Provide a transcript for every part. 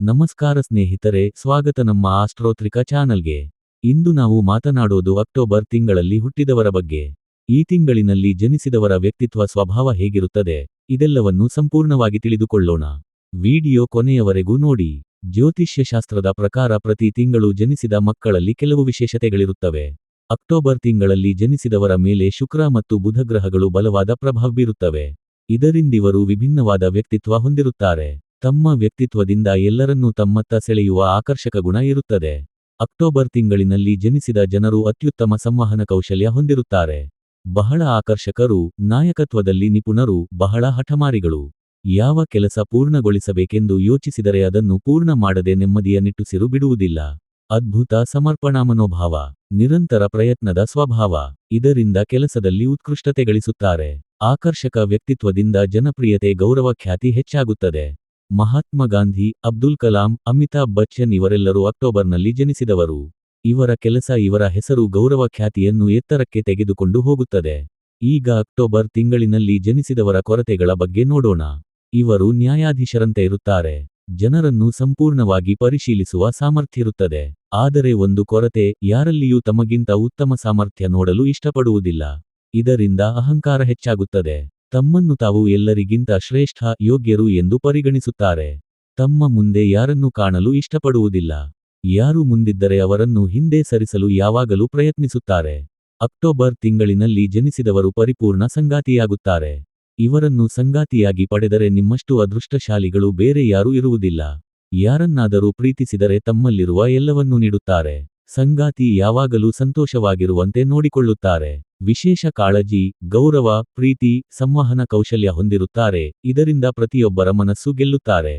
ನಮಸ್ಕಾರ ಸ್ನೇಹಿತರೆ, ಸ್ವಾಗತ ನಮ್ಮ ಆಸ್ಟ್ರೋತ್ರಿಕ ಚಾನಲ್ಗೆ. ಇಂದು ನಾವು ಮಾತನಾಡೋದು ಅಕ್ಟೋಬರ್ ತಿಂಗಳಲ್ಲಿ ಹುಟ್ಟಿದವರ ಬಗ್ಗೆ. ಈ ತಿಂಗಳಿನಲ್ಲಿ ಜನಿಸಿದವರ ವ್ಯಕ್ತಿತ್ವ ಸ್ವಭಾವ ಹೇಗಿರುತ್ತದೆ, ಇದೆಲ್ಲವನ್ನು ಸಂಪೂರ್ಣವಾಗಿ ತಿಳಿದುಕೊಳ್ಳೋಣ. ವಿಡಿಯೋ ಕೊನೆಯವರೆಗೂ ನೋಡಿ. ಜ್ಯೋತಿಷ್ಯಶಾಸ್ತ್ರದ ಪ್ರಕಾರ ಪ್ರತಿ ತಿಂಗಳು ಜನಿಸಿದ ಮಕ್ಕಳಲ್ಲಿ ಕೆಲವು ವಿಶೇಷತೆಗಳಿರುತ್ತವೆ. ಅಕ್ಟೋಬರ್ ತಿಂಗಳಲ್ಲಿ ಜನಿಸಿದವರ ಮೇಲೆ ಶುಕ್ರ ಮತ್ತು ಬುಧ ಗ್ರಹಗಳು ಬಲವಾದ ಪ್ರಭಾವ ಬೀರುತ್ತವೆ. ಇದರಿಂದಿವರು ವಿಭಿನ್ನವಾದ ವ್ಯಕ್ತಿತ್ವ ಹೊಂದಿರುತ್ತಾರೆ. ತಮ್ಮ ವ್ಯಕ್ತಿತ್ವದಿಂದ ಎಲ್ಲರನ್ನೂ ತಮ್ಮತ್ತ ಸೆಳೆಯುವ ಆಕರ್ಷಕ ಗುಣ ಇರುತ್ತದೆ. ಅಕ್ಟೋಬರ್ ತಿಂಗಳಿನಲ್ಲಿ ಜನಿಸಿದ ಜನರು ಅತ್ಯುತ್ತಮ ಸಂವಹನ ಕೌಶಲ್ಯ ಹೊಂದಿರುತ್ತಾರೆ. ಬಹಳ ಆಕರ್ಷಕರು, ನಾಯಕತ್ವದಲ್ಲಿ ನಿಪುಣರು, ಬಹಳ ಹಠಮಾರಿಗಳು. ಯಾವ ಕೆಲಸ ಪೂರ್ಣಗೊಳಿಸಬೇಕೆಂದು ಯೋಚಿಸಿದರೆ ಅದನ್ನು ಪೂರ್ಣ ಮಾಡದೆ ನೆಮ್ಮದಿಯ ನಿಟ್ಟುಸಿರು ಬಿಡುವುದಿಲ್ಲ. ಅದ್ಭುತ ಸಮರ್ಪಣಾ ಮನೋಭಾವ, ನಿರಂತರ ಪ್ರಯತ್ನದ ಸ್ವಭಾವ, ಇದರಿಂದ ಕೆಲಸದಲ್ಲಿ ಉತ್ಕೃಷ್ಟತೆ ಗಳಿಸುತ್ತಾರೆ. ಆಕರ್ಷಕ ವ್ಯಕ್ತಿತ್ವದಿಂದ ಜನಪ್ರಿಯತೆ ಗೌರವ ಖ್ಯಾತಿ ಹೆಚ್ಚಾಗುತ್ತದೆ. ಮಹಾತ್ಮ ಗಾಂಧಿ, ಅಬ್ದುಲ್ ಕಲಾಂ, ಅಮಿತಾಬ್ ಬಚ್ಚನ್ ಇವರೆಲ್ಲರೂ ಅಕ್ಟೋಬರ್ನಲ್ಲಿ ಜನಿಸಿದವರು. ಇವರ ಕೆಲಸ ಇವರ ಹೆಸರು ಗೌರವ ಖ್ಯಾತಿಯನ್ನು ಎತ್ತರಕ್ಕೆ ತೆಗೆದುಕೊಂಡು ಹೋಗುತ್ತದೆ. ಈಗ ಅಕ್ಟೋಬರ್ ತಿಂಗಳಿನಲ್ಲಿ ಜನಿಸಿದವರ ಕೊರತೆಗಳ ಬಗ್ಗೆ ನೋಡೋಣ. ಇವರು ನ್ಯಾಯಾಧೀಶರಂತೆ ಇರುತ್ತಾರೆ. ಜನರನ್ನು ಸಂಪೂರ್ಣವಾಗಿ ಪರಿಶೀಲಿಸುವ ಸಾಮರ್ಥ್ಯವಿರುತ್ತದೆ ಆದರೆ ಒಂದು ಕೊರತೆ, ಯಾರಲ್ಲಿಯೂ ತಮಗಿಂತ ಉತ್ತಮ ಸಾಮರ್ಥ್ಯ ನೋಡಲು ಇಷ್ಟಪಡುವುದಿಲ್ಲ. ಇದರಿಂದ ಅಹಂಕಾರ ಹೆಚ್ಚಾಗುತ್ತದೆ. ತಮ್ಮನ್ನು ತಾವು ಎಲ್ಲರಿಗಿಂತ ಶ್ರೇಷ್ಠ, ಯೋಗ್ಯರು ಎಂದು ಪರಿಗಣಿಸುತ್ತಾರೆ. ತಮ್ಮ ಮುಂದೆ ಯಾರನ್ನು ಕಾಣಲು ಇಷ್ಟಪಡುವುದಿಲ್ಲ. ಯಾರು ಮುಂದಿದ್ದರೆ ಅವರನ್ನು ಹಿಂದೆ ಸರಿಸಲು ಯಾವಾಗಲೂ ಪ್ರಯತ್ನಿಸುತ್ತಾರೆ. ಅಕ್ಟೋಬರ್ ತಿಂಗಳಿನಲ್ಲಿ ಜನಿಸಿದವರು ಪರಿಪೂರ್ಣ ಸಂಗಾತಿಯಾಗುತ್ತಾರೆ. ಇವರನ್ನು ಸಂಗಾತಿಯಾಗಿ ಪಡೆದರೆ ನಿಮ್ಮಷ್ಟು ಅದೃಷ್ಟಶಾಲಿಗಳು ಬೇರೆ ಯಾರೂ ಇರುವುದಿಲ್ಲ. ಯಾರನ್ನಾದರೂ ಪ್ರೀತಿಸಿದರೆ ತಮ್ಮಲ್ಲಿರುವ ಎಲ್ಲವನ್ನೂ ನೀಡುತ್ತಾರೆ. ಸಂಗಾತಿ ಯಾವಾಗಲೂ ಸಂತೋಷವಾಗಿರುವಂತೆ ನೋಡಿಕೊಳ್ಳುತ್ತಾರೆ. ವಿಶೇಷ ಕಾಳಜಿ, ಗೌರವ, ಪ್ರೀತಿ, ಸಂವಹನ ಕೌಶಲ್ಯ ಹೊಂದಿರುತ್ತಾರೆ. ಇದರಿಂದ ಪ್ರತಿಯೊಬ್ಬರ ಮನಸ್ಸು ಗೆಲ್ಲುತ್ತಾರೆ.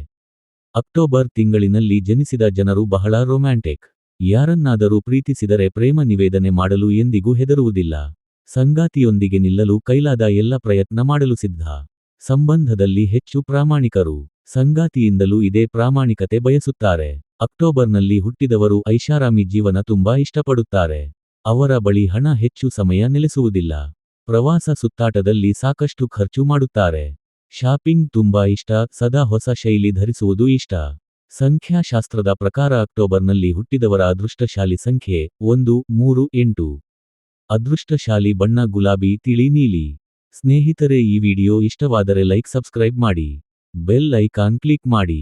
ಅಕ್ಟೋಬರ್ ತಿಂಗಳಿನಲ್ಲಿ ಜನಿಸಿದ ಜನರು ಬಹಳ ರೊಮ್ಯಾಂಟಿಕ್ ಯಾರನ್ನಾದರೂ ಪ್ರೀತಿಸಿದರೆ ಪ್ರೇಮ ನಿವೇದನೆ ಮಾಡಲು ಎಂದಿಗೂ ಹೆದರುವುದಿಲ್ಲ. ಸಂಗಾತಿಯೊಂದಿಗೆ ನಿಲ್ಲಲು ಕೈಲಾದ ಎಲ್ಲ ಪ್ರಯತ್ನ ಮಾಡಲು ಸಿದ್ಧ. ಸಂಬಂಧದಲ್ಲಿ ಹೆಚ್ಚು ಪ್ರಾಮಾಣಿಕರು. ಸಂಗಾತಿಯಿಂದಲೂ ಇದೇ ಪ್ರಾಮಾಣಿಕತೆ ಬಯಸುತ್ತಾರೆ. ಅಕ್ಟೋಬರ್ನಲ್ಲಿ ಹುಟ್ಟಿದವರು ಐಷಾರಾಮಿ ಜೀವನ ತುಂಬಾ ಇಷ್ಟಪಡುತ್ತಾರೆ. ಅವರ ಬಳಿ ಹಣ ಹೆಚ್ಚು ಸಮಯ ನೆಲೆಸುವುದಿಲ್ಲ. ಪ್ರವಾಸ ಸುತ್ತಾಟದಲ್ಲಿ ಸಾಕಷ್ಟು ಖರ್ಚು ಮಾಡುತ್ತಾರೆ. ಶಾಪಿಂಗ್ ತುಂಬಾ ಇಷ್ಟ, ಸದಾ ಹೊಸ ಶೈಲಿ ಧರಿಸುವುದು ಇಷ್ಟ. ಸಂಖ್ಯಾಶಾಸ್ತ್ರದ ಪ್ರಕಾರ ಅಕ್ಟೋಬರ್ನಲ್ಲಿ ಹುಟ್ಟಿದವರ ಅದೃಷ್ಟಶಾಲಿ ಸಂಖ್ಯೆ ಒಂದು, ಮೂರು, ಎಂಟು. ಅದೃಷ್ಟಶಾಲಿ ಬಣ್ಣ, ಗುಲಾಬಿ, ತಿಳಿ, ನೀಲಿ. ಸ್ನೇಹಿತರೆ ಈ ವಿಡಿಯೋ ಇಷ್ಟವಾದರೆ ಲೈಕ್, ಸಬ್ಸ್ಕ್ರೈಬ್ ಮಾಡಿ. ಬೆಲ್ ಐಕಾನ್ ಕ್ಲಿಕ್ ಮಾಡಿ.